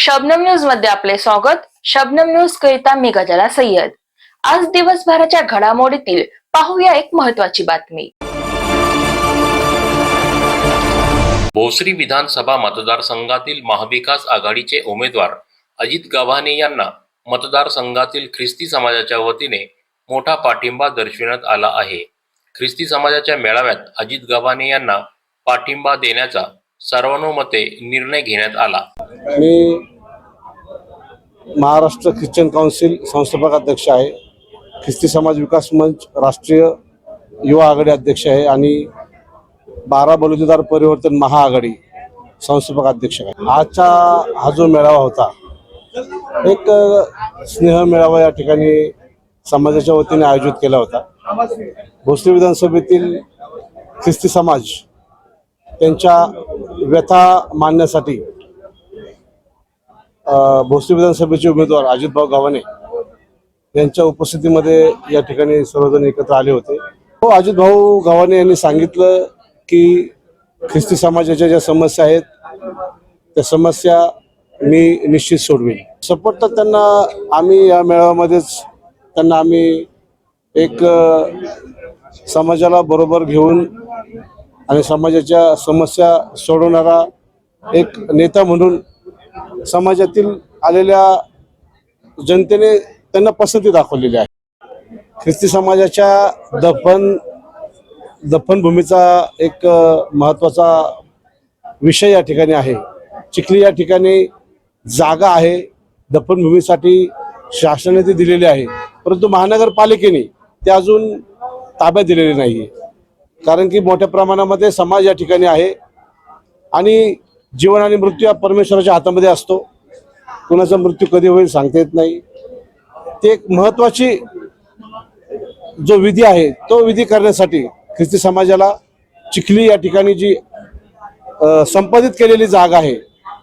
शबनम न्यूजमध्ये आपले स्वागत. शबनम न्यूज करिता मी गजाला सय्यद. आज दिवसभराच्या घडामोडीतील पाहूया एक महत्वाची बातमी. भोसरी विधानसभा मतदारसंघातील महाविकास आघाडीचे उमेदवार अजित गव्हाणे यांना मतदारसंघातील ख्रिस्ती समाजाच्या वतीने मोठा पाठिंबा दर्शविण्यात आला आहे. ख्रिस्ती समाजाच्या मेळाव्यात अजित गव्हाणे यांना पाठिंबा देण्याचा सर्वानुमते निर्णय घेण्यात आला. मी महाराष्ट्र ख्रिश्चन काउन्सिल संस्थापक अध्यक्ष आहे. ख्रिस्ती समाज विकास मंच राष्ट्रीय युवा आघाडी अध्यक्ष आहे आणि बारा बलुतेदार परिवर्तन महाआघाडी संस्थापक अध्यक्ष आहे. आजचा हा जो मेळावा होता एक स्नेह मेळावा या ठिकाणी समाजाच्या वतीने आयोजित केला होता. भोसरी विधानसभेतील ख्रिस्ती समाज त्यांच्या व्यथा मांडण्यासाठी भोसरी विधानसभेचे उमेदवार अजितभाऊ गव्हाणे यांच्या उपस्थितीमध्ये या ठिकाणी सर्वजण एकत्र आले होते. हो अजितभाऊ गव्हाणे यांनी सांगितलं की ख्रिस्ती समाजाच्या ज्या समस्या आहेत त्या समस्या मी निश्चित सोडवीन. सपोर्ट तर त्यांना आम्ही या मेळाव्यामध्येच त्यांना आम्ही एक समाजाला बरोबर घेऊन आणि समाजाच्या समस्या सोडवणारा एक नेता म्हणून समाजातील आलेल्या जनतेने त्यांना पसंती दाखवलेली आहे. ख्रिस्ती समाजाच्या दफन दफनभूमीचा एक महत्त्वाचा विषय या ठिकाणी आहे. चिखली या ठिकाणी जागा आहे. दफनभूमीसाठी शासनाने ती दिलेली आहे. परंतु महानगरपालिकेने ते अजून ताब्यात दिलेली नाही आहे कारण की मोठ्या प्रमाणामध्ये समाज या ठिकाणी आहे. आणि जीवन आणि मृत्यू हा परमेश्वराच्या हातामध्ये असतो. कुणाचा मृत्यू कधी होईल सांगता येत नाही. ते एक महत्वाची जो विधी आहे तो विधी करण्यासाठी ख्रिस्ती समाजाला चिखली या ठिकाणी जी संपादित केलेली जागा आहे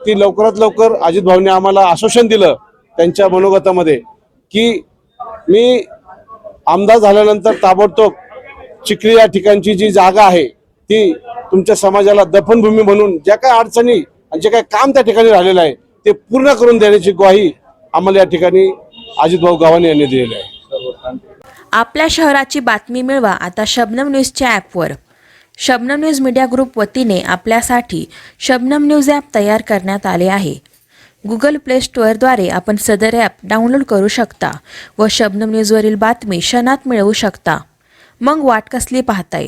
ती लवकरात लवकर अजित भाऊने आम्हाला आश्वासन दिलं त्यांच्या मनोगतामध्ये की मी आमदार झाल्यानंतर ताबडतोब चिखली या ठिकाणची जी जागा आहे ती तुमच्या समाजाला दफनभूमी म्हणून ज्या काय अडचणी आणि जे काय काम त्या ठिकाणी राहिलेलं आहे ते पूर्ण करून देण्याची ग्वाही आम्हाला या ठिकाणी अजितभाऊ गव्हाणे यांनी दिलेली आहे. आपल्या शहराची बातमी मिळवा आता शबनम न्यूजच्या ॲपवर. शबनम न्यूज मीडिया ग्रुप वतीने आपल्यासाठी शबनम न्यूज ॲप तयार करण्यात आले आहे. गुगल प्ले स्टोअरद्वारे आपण सदर ॲप डाउनलोड करू शकता व शबनम न्यूजवरील बातमी क्षणात मिळवू शकता. मग वाट कसली पाहताय?